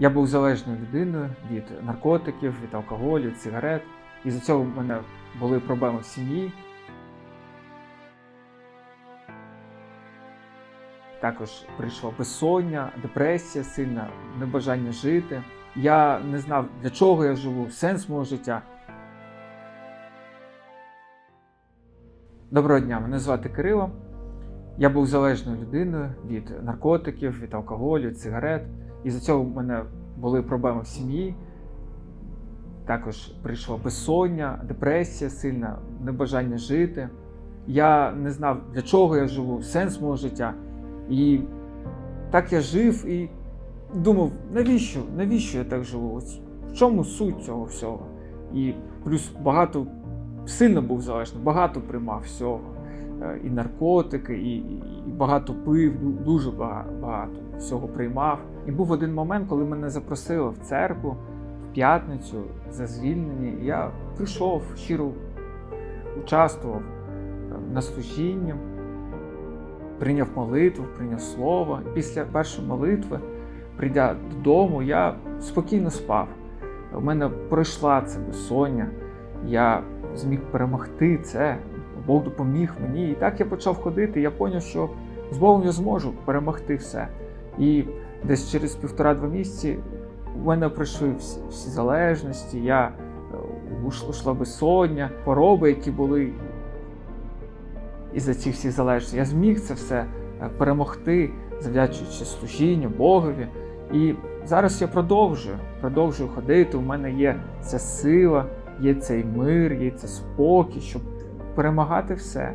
Я був залежною людиною від наркотиків, від алкоголю, від сигарет. І за цього в мене були проблеми в сім'ї. Також прийшло безсоння, депресія сильна, небажання жити. Я не знав, для чого я живу, сенс мого життя. Доброго дня, мене звати Кирило. Я був залежною людиною від наркотиків, від алкоголю, від сигарет. І за цього в мене були проблеми в сім'ї. Також прийшло безсоння, депресія сильна, небажання жити. Я не знав, для чого я живу, сенс мого життя. І так я жив і думав, навіщо? Навіщо я так живу? В чому суть цього всього? І плюс багато сильно був залежний, багато приймав всього. Е, І наркотики, і, і багато пив, дуже багато всього приймав. І був один момент, коли мене запросили в церкву в п'ятницю за звільнення. Я прийшов, щиро участвував е, на служінні, прийняв молитву, прийняв слово. Після першої молитви, прийдя додому, я спокійно спав. У мене пройшла це безсоння. Я зміг перемогти це. Бог допоміг мені. І так я почав ходити. Я зрозумів, що з Богом я зможу перемогти все. І десь через півтора-два місяці у мене пройшли всі, всі залежності. Я е, ушла безсоння, хвороби, які були із-за цих всіх залежностей. Я зміг це все е, перемогти, завдячуючи служінню, Богові. І зараз я продовжую, продовжую ходити. У мене є ця сила, є цей мир, є цей спокій, щоб перемагати все.